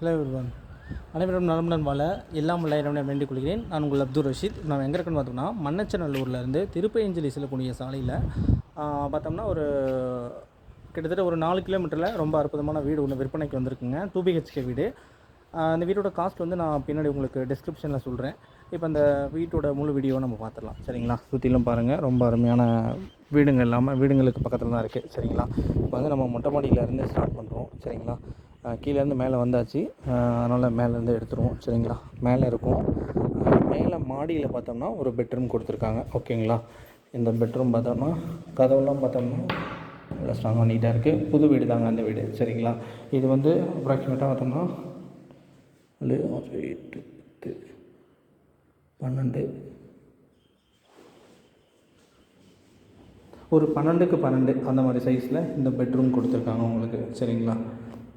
Hello everyone. அனைவரும் நலமுடன் வாழ எல்லாம் வல்ல இறைவனை வேண்டிக் கொள்கிறேன். நான் உங்கள் அப்துல் ரஷீத். நான் எங்கே இருக்கேன்னு பார்த்தோம்னா மன்னச்சநல்லூர்லேருந்து திருப்பயஞ்சலி செல்லக்கூடிய சாலையில் பார்த்தோம்னா ஒரு கிட்டத்தட்ட ஒரு நாலு கிலோமீட்டரில் ரொம்ப அற்புதமான வீடு ஒன்று விற்பனைக்கு வந்திருக்குங்க. டூ பிஹெச்கே வீடு. அந்த வீட்டோட காஸ்ட் வந்து நான் பின்னாடி உங்களுக்கு டிஸ்கிரிப்ஷனில் சொல்கிறேன் இப்போ அந்த வீட்டோட முழு வீடியோவை நம்ம பார்த்துடலாம் சரிங்களா? சுற்றிலும் பாருங்கள் ரொம்ப அருமையான வீடுங்கள் இல்லாமல் வீடுங்களுக்கு பக்கத்தில் தான் இருக்குது சரிங்களா? இப்போ வந்து நம்ம மொட்டை மாடியிலேருந்து ஸ்டார்ட் பண்ணுறோம் சரிங்களா? கீழேருந்து மேலே வந்தாச்சு. அதனால் மேலேருந்து எடுத்துருவோம். சரிங்களா? மேலே இருக்கும். மேலே மாடியில் பார்த்தோம்னா ஒரு பெட்ரூம் கொடுத்துருக்காங்க. ஓகேங்களா? இந்த பெட்ரூம் பார்த்தோம்னா கதவுலாம் பார்த்தோம்னா நல்லா ஸ்ட்ராங்காக நீட்டாக இருக்குது புது வீடு தாங்க அந்த வீடு. சரிங்களா? இது வந்து அப்ராக்சிமேட்டாக பார்த்தோம்னா எட்டு பத்து பன்னெண்டு. ஒரு பன்னெண்டுக்கு பன்னெண்டு அந்த மாதிரி சைஸில் இந்த பெட்ரூம் கொடுத்துருக்காங்க உங்களுக்கு. சரிங்களா?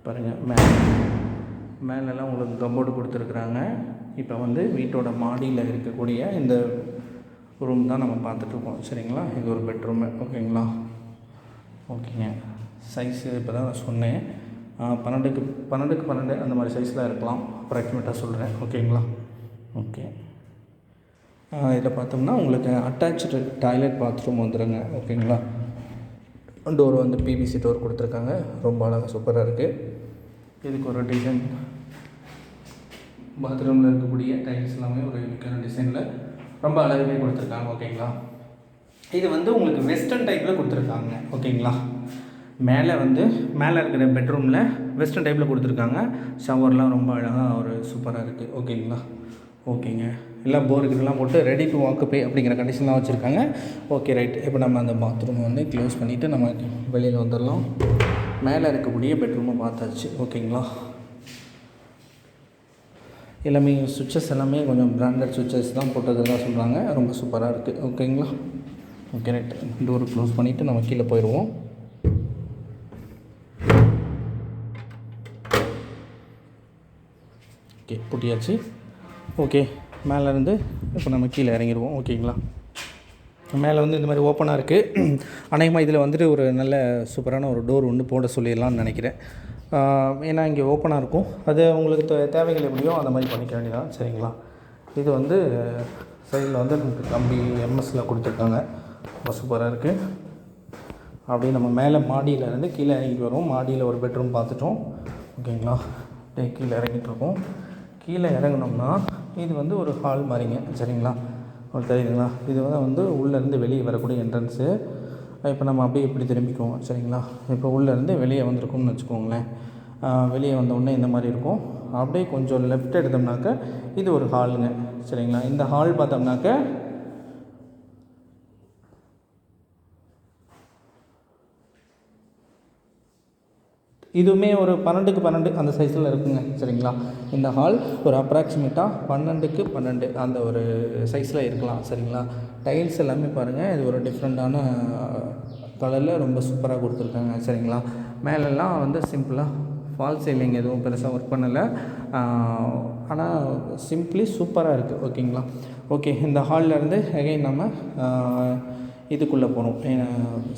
பாருங்கள் மேலே. மேலெல்லாம் உங்களுக்கு கம்போர்டு கொடுத்துருக்குறாங்க. இப்போ வந்து வீட்டோட மாடியில் இருக்கக்கூடிய இந்த ரூம் தான் நம்ம பார்த்துட்ருக்கோம் சரிங்களா? இது ஒரு பெட்ரூமு ஓகேங்களா ஓகேங்க. சைஸு இப்போ தான் நான் சொன்னேன். பன்னெண்டுக்கு பன்னெண்டுக்கு பன்னெண்டு அந்த மாதிரி சைஸில் இருக்கலாம். அப்ராக்சிமேட்டாக சொல்கிறேன் ஓகேங்களா ஓகே இதில் பார்த்தோம்னா உங்களுக்கு அட்டாச்சு டாய்லெட் பாத்ரூம் வந்துடுங்க ஓகேங்களா டோர் வந்து பிவிசி டோர் கொடுத்துருக்காங்க. ரொம்ப அழகாக சூப்பராக இருக்குது இதுக்கு ஒரு டிசைன் பாத்ரூமில் இருக்கக்கூடிய டைல்ஸ் எல்லாமே ஒரு யூனிக்கான டிசைனில் ரொம்ப அழகாகவே கொடுத்துருக்காங்க ஓகேங்களா இது வந்து உங்களுக்கு வெஸ்டர்ன் டைப்பில் கொடுத்துருக்காங்க ஓகேங்களா மேலே வந்து மேலே இருக்கிற பெட்ரூமில் வெஸ்டர்ன் டைப்பில் கொடுத்துருக்காங்க. ஷவர்லாம் ரொம்ப அழகாக ஒரு சூப்பராக இருக்குது ஓகேங்களா ஓகேங்க எல்லாம் போர் போட்டு ரெடி டு வாக்குப்பே அப்படிங்கிற கண்டிஷன்லாம் வச்சுருக்காங்க. ஓகே ரைட் இப்போ நம்ம அந்த பாத்ரூமை வந்து க்ளோஸ் பண்ணிவிட்டு நம்ம வெளியில் வந்துடலாம். மேலே இருக்கக்கூடிய பெட்ரூமை பார்த்தாச்சு. ஓகேங்களா? எல்லாமே சுவிட்சஸ் எல்லாமே கொஞ்சம் பிராண்டட் சுவிட்சஸ் தான் போட்டதுதான் சொல்கிறாங்க ரொம்ப சூப்பராக இருக்குது ஓகேங்களா? ஓகே ரைட் டோர் க்ளோஸ் பண்ணிவிட்டு நம்ம கீழே போயிடுவோம் ஓகே பூட்டியாச்சு. ஓகே மேலேருந்து இப்போ நம்ம கீழே இறங்கிடுவோம். ஓகேங்களா? மேலே வந்து இந்த மாதிரி ஓப்பனாக இருக்குது அநேகமாக இதில் வந்துட்டு ஒரு நல்ல சூப்பரான ஒரு டோர் ஒன்று போட சொல்லிடலாம்னு நினைக்கிறேன். ஏன்னா இங்கே ஓப்பனாக இருக்கும். அது உங்களுக்கு தே- தேவைகள் எப்படியோ அந்த மாதிரி பண்ணிக்க வேண்டியதான் சரிங்களா? இது வந்து சைடில் வந்து நமக்கு கம்பி எம்எஸ்சில் கொடுத்துருக்காங்க. ரொம்ப சூப்பராக இருக்குது அப்படியே நம்ம மேலே மாடியில் இருந்து கீழே இறங்கிட்டு வரும் மாடியில் ஒரு பெட்ரூம் பார்த்துட்டோம். ஓகேங்களா? அப்படியே கீழே இறங்கிட்டு இருக்கோம். கீழே இறங்கினோம்னா இது வந்து ஒரு ஹால் மாதிரிங்க. சரிங்களா? தெரியுதுங்களா இது வந்து வந்து உள்ளேருந்து வெளியே வரக்கூடிய என்ட்ரன்ஸு இப்போ நம்ம அப்படியே இப்படி திரும்பிக்குவோம் சரிங்களா? இப்போ உள்ளேருந்து வெளியே வந்திருக்கோம்னு வச்சுக்கோங்களேன். வெளியே வந்த இந்த மாதிரி இருக்கும். அப்படியே கொஞ்சம் லெஃப்ட் எடுத்தோம்னாக்க இது ஒரு ஹாலுங்க சரிங்களா? இந்த ஹால் பார்த்தோம்னாக்க இதுவுமே ஒரு பன்னெண்டுக்கு பன்னெண்டு அந்த சைஸில் இருக்குங்க சரிங்களா? இந்த ஹால் ஒரு அப்ராக்சிமேட்டாக பன்னெண்டுக்கு பன்னெண்டு அந்த ஒரு சைஸில் இருக்கலாம் சரிங்களா? டைல்ஸ் எல்லாமே பாருங்கள் இது ஒரு டிஃப்ரெண்ட்டான கலரில் ரொம்ப சூப்பராக கொடுத்துருக்காங்க சரிங்களா? மேலெல்லாம் வந்து சிம்பிளாக ஃபால் சீலிங் எதுவும் பெருசாக ஒர்க் பண்ணலை. ஆனால் சிம்பிளி சூப்பராக இருக்குது ஓகேங்களா? ஓகே இந்த ஹாலில் இருந்து அகைன் நம்ம இதுக்குள்ளே போகணும்.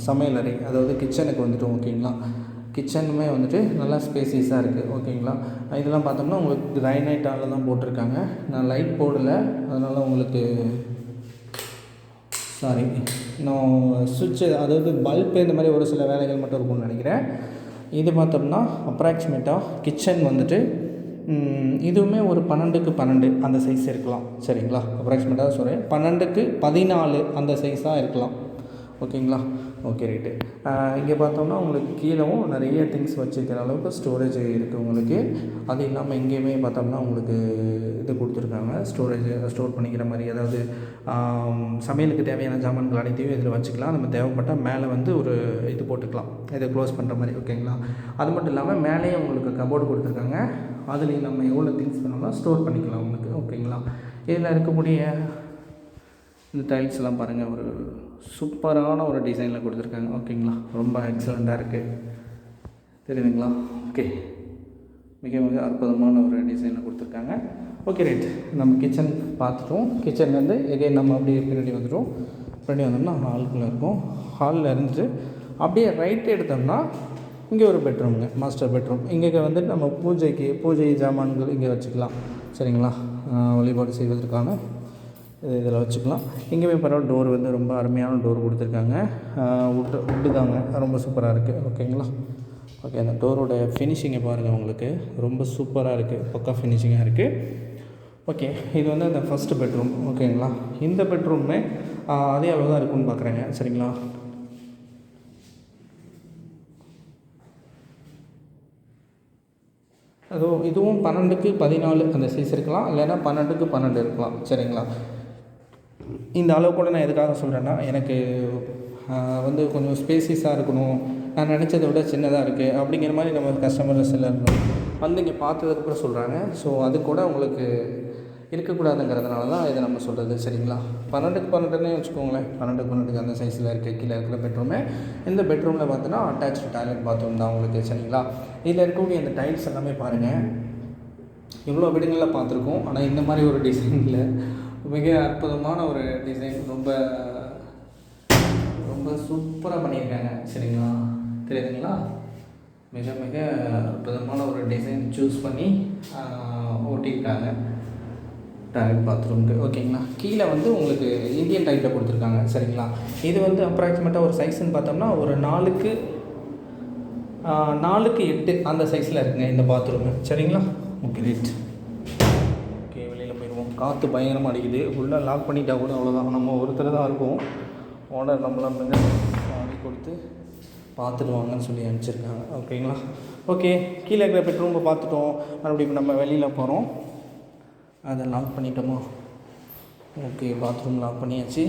சமையல் அறை அதாவது கிச்சனுக்கு வந்துட்டோம் ஓகேங்களா? கிச்சனுமே வந்துட்டு நல்லா ஸ்பேசியஸாக இருக்குது ஓகேங்களா? இதெல்லாம் பார்த்தோம்னா உங்களுக்கு கிரைனைட்டால் தான் போட்டிருக்காங்க. நான் லைட் போடல. அதனால் உங்களுக்கு சாரி. நான் சுவிட்சு அதாவது பல்ப் இந்த மாதிரி ஒரு சில வேலைகள் மட்டும் இருக்கும்னு நினைக்கிறேன். இது பார்த்தோம்னா அப்ராக்சிமேட்டாக கிச்சன் வந்துட்டு இதுவுமே ஒரு பன்னெண்டுக்கு பன்னெண்டு அந்த சைஸ் இருக்கலாம். சரிங்களா? அப்ராக்சிமேட்டாக சொல்கிறேன் பன்னெண்டுக்கு பதினாலு அந்த சைஸாக இருக்கலாம். ஓகேங்களா? Okay right. இங்கே பார்த்தோம்னா உங்களுக்கு கீழவும் நிறைய திங்ஸ் வச்சுருக்கிற அளவுக்கு ஸ்டோரேஜ் இருக்குது உங்களுக்கு. அது இல்லாமல் இங்கேயுமே பார்த்தோம்னா உங்களுக்கு இது கொடுத்துருக்காங்க. ஸ்டோரேஜ் ஸ்டோர் பண்ணிக்கிற மாதிரி அதாவது சமையலுக்கு தேவையான ஜாமான்கள் அனைத்தையும் இதில் வச்சுக்கலாம். நம்ம தேவைப்பட்டால் மேலே வந்து ஒரு இது போட்டுக்கலாம். இதை க்ளோஸ் பண்ணுற மாதிரி ஓகேங்களா? அது மட்டும் இல்லாமல் மேலேயே உங்களுக்கு கபோர்டு கொடுத்துருக்காங்க. அதுலேயும் நம்ம எவ்வளோ திங்ஸ் பண்ணாலும் ஸ்டோர் பண்ணிக்கலாம் உங்களுக்கு ஓகேங்களா? இதில் இருக்கக்கூடிய இந்த டைல்ஸ் எல்லாம் பாருங்கள் ஒரு சூப்பரான ஒரு டிசைனில் கொடுத்துருக்காங்க. ஓகேங்களா? ரொம்ப எக்ஸலண்ட்டாக இருக்குது தெரியுதுங்களா? ஓகே. மிக மிக அற்புதமான ஒரு டிசைனில் கொடுத்துருக்காங்க. ஓகே ரைட் நம்ம கிச்சன் பார்த்துட்டோம். கிச்சன் வந்து எகைன் நம்ம அப்படியே பின்னாடி வந்துட்டோம். பின்னாடி வந்தோம்னா ஹாலுக்குள்ளே இருக்கும். ஹாலில் இருந்துச்சு அப்படியே ரைட் எடுத்தோம்னா இங்கே ஒரு பெட்ரூம்ங்க மாஸ்டர் பெட்ரூம் இங்கே வந்து நம்ம பூஜைக்கு பூஜை ஜாமான்கள் இங்கே வச்சுக்கலாம். சரிங்களா? வழிபாடு செய்வதற்கான இது இதில் வச்சுக்கலாம். எங்கேயுமே பரவாயில்ல டோர் வந்து ரொம்ப அருமையான டோர் கொடுத்துருக்காங்க. உட்டு உட்டு தாங்க. ரொம்ப சூப்பராக இருக்குது ஓகேங்களா ஓகே அந்த டோரோட ஃபினிஷிங்கை பாருங்கள் உங்களுக்கு. ரொம்ப சூப்பராக இருக்குது பக்கா ஃபினிஷிங்காக இருக்குது ஓகே இது வந்து அந்த ஃபஸ்ட்டு பெட்ரூம் ஓகேங்களா இந்த பெட்ரூமே அதே அளவு தான் இருக்கும்னு பார்க்குறேங்க சரிங்களா? அதுவும் இதுவும் பன்னெண்டுக்கு பதினாலு அந்த சைஸ் இருக்கலாம். இல்லைன்னா பன்னெண்டுக்கு பன்னெண்டு இருக்கலாம். சரிங்களா? இந்த அளவு கூட நான் எதுக்காக சொல்கிறேன்னா எனக்கு வந்து கொஞ்சம் ஸ்பேசியஸாக இருக்கணும். நான் நினச்சதை விட சின்னதாக இருக்குது அப்படிங்கிற மாதிரி நம்ம கஸ்டமர் சிலர் வந்து இங்கே பார்த்ததுக்கப்புறம் சொல்கிறாங்க ஸோ அது கூட உங்களுக்கு இருக்கக்கூடாதுங்கிறதுனால தான் இதை நம்ம சொல்கிறது சரிங்களா? பன்னெண்டுக்கு பன்னெண்டுன்னே வச்சுக்கோங்களேன். பன்னெண்டுக்கு பன்னெண்டுக்கு அந்த சைஸில் இருக்க. கீழே இருக்கிற பெட்ரூமே இந்த பெட்ரூமில் பார்த்தோன்னா அட்டாச்சு டாய்லெட் பாத்ரூம் தான் உங்களுக்கு. சரிங்களா? இதில் இருக்கக்கூடிய அந்த டைல்ஸ் எல்லாமே பாருங்கள் இவ்வளோ வீடுங்களில் பார்த்துருக்கோம். ஆனால் இந்த மாதிரி ஒரு டிசைனில் மிக அற்புதமான ஒரு டிசைன் ரொம்ப ரொம்ப சூப்பராக பண்ணியிருக்காங்க. சரிங்களா? தெரியுதுங்களா? மிக மிக அற்புதமான ஒரு டிசைன் சூஸ் பண்ணி ஓட்டியிருக்காங்க. டாய்லெட் பாத்ரூம்க்கு ஓகேங்களா? கீழே வந்து உங்களுக்கு இந்தியன் டைப்பில் கொடுத்துருக்காங்க. சரிங்களா? இது வந்து அப்ராக்சிமேட்டாக ஒரு சைஸ்ன்னு பார்த்தோம்னா ஒரு நாலுக்கு நாலுக்கு எட்டு அந்த சைஸில் இருக்குங்க இந்த பாத்ரூமு சரிங்களா? ஓகே ரைட் காற்று பயங்கரமாக அடிக்குது. உள்ளே லாக் பண்ணிட்டா கூட அவ்வளோதான் நம்ம ஒருத்தர் தான் இருக்கோம். ஓனர் நம்மளை வந்து கொடுத்து பார்த்துட்டு வாங்கன்னு சொல்லி அனுப்பிச்சிருக்காங்க. ஓகேங்களா? ஓகே. கீழே இருக்கிற பெட்ரூமை பார்த்துட்டோம். மறுபடியும் நம்ம வெளியில் போகிறோம் அதை லாக் பண்ணிட்டோமா? ஓகே. பாத்ரூம் லாக் பண்ணியாச்சு.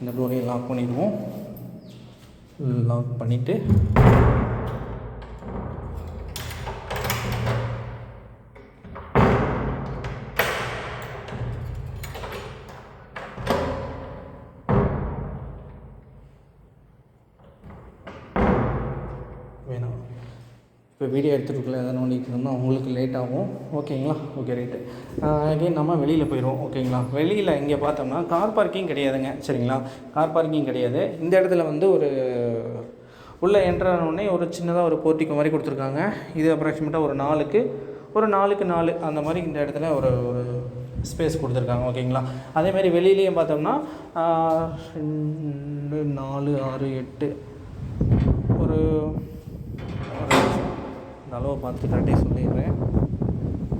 இந்த டோரையும் லாக் பண்ணிடுவோம். லாக் பண்ணிவிட்டு இப்போ வீடியோ எடுத்துருக்குள்ள எதாவது நோண்டிட்டு இருந்தோம் உங்களுக்கு லேட் ஆகும். ஓகேங்களா? ஓகே ரைட்டு அகைன் நம்ம வெளியில் போயிடுவோம். ஓகேங்களா? வெளியில் இங்கே பார்த்தோம்னா கார் பார்க்கிங் கிடையாதுங்க. சரிங்களா? கார் பார்க்கிங் கிடையாது. இந்த இடத்துல வந்து ஒரு உள்ளே என்ட்ரானோடனே ஒரு சின்னதாக ஒரு போர்ட்டிக்கு மாதிரி கொடுத்துருக்காங்க. இது அப்ராக்சிமேட்டாக ஒரு நாலுக்கு ஒரு நாலுக்கு நாலு அந்த மாதிரி இந்த இடத்துல ஒரு ஒரு ஸ்பேஸ் கொடுத்துருக்காங்க. ஓகேங்களா? அதேமாரி வெளியிலையும் பார்த்தோம்னா ரெண்டு நாலு ஆறு எட்டு ஒரு இந்த அளவை பார்த்து கரெக்டாக சொல்லிடுறேன்.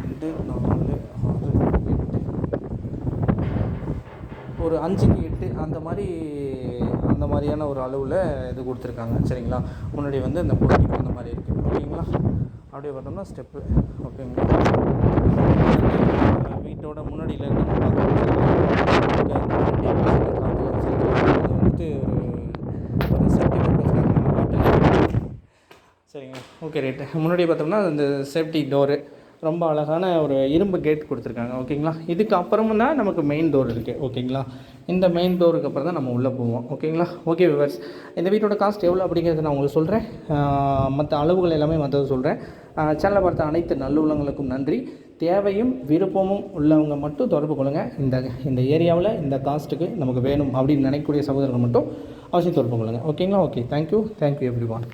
ரெண்டு நாலு ஆறு எட்டு. ஒரு அஞ்சுக்கு எட்டு அந்த மாதிரி அந்த மாதிரியான ஒரு அளவில் இது கொடுத்துருக்காங்க. சரிங்களா? முன்னாடி வந்து இந்த பொட்டிக்கு அந்த மாதிரி இருக்குது ஓகேங்களா? அப்படியே பார்த்தோம்னா ஸ்டெப்பு ஓகேங்களா? வீட்டோட முன்னாடியில் இருந்து நம்ம பார்க்கலாம். அது வந்துட்டு ஒரு ஒரு சேஃப்டி பர்பஸ்க்காக நம்ம காட்டல சரிங்க. ஓகே ரைட்டு முன்னாடி பார்த்தோம்னா இந்த சேஃப்டி டோரு ரொம்ப அழகான ஒரு இரும்பு கேட் கொடுத்துருக்காங்க. ஓகேங்களா இதுக்கு அப்புறமும் தான் நமக்கு மெயின் டோர் இருக்குது ஓகேங்களா இந்த மெயின் டோருக்கு அப்புறம் தான் நம்ம உள்ளே போவோம். ஓகேங்களா ஓகே விவர்ஸ் இந்த வீட்டோட காஸ்ட் எவ்வளோ அப்படிங்கிறத நான் உங்களுக்கு சொல்கிறேன் மற்ற அளவுகள் எல்லாமே மற்றது சொல்கிறேன் சேனலை பார்த்த அனைத்து நல்லுள்ளங்களுக்கும் நன்றி. தேவையும் விருப்பமும் உள்ளவங்க மட்டும் தொடர்பு கொள்ளுங்கள் இந்த இந்த ஏரியாவில் இந்த காஸ்ட்டுக்கு நமக்கு வேணும் அப்படின்னு நினைக்கக்கூடிய சகோதரர்கள் மட்டும் அவசியம் தொடர்பு கொள்ளுங்கள் ஓகேங்களா okay thank you thank you everyone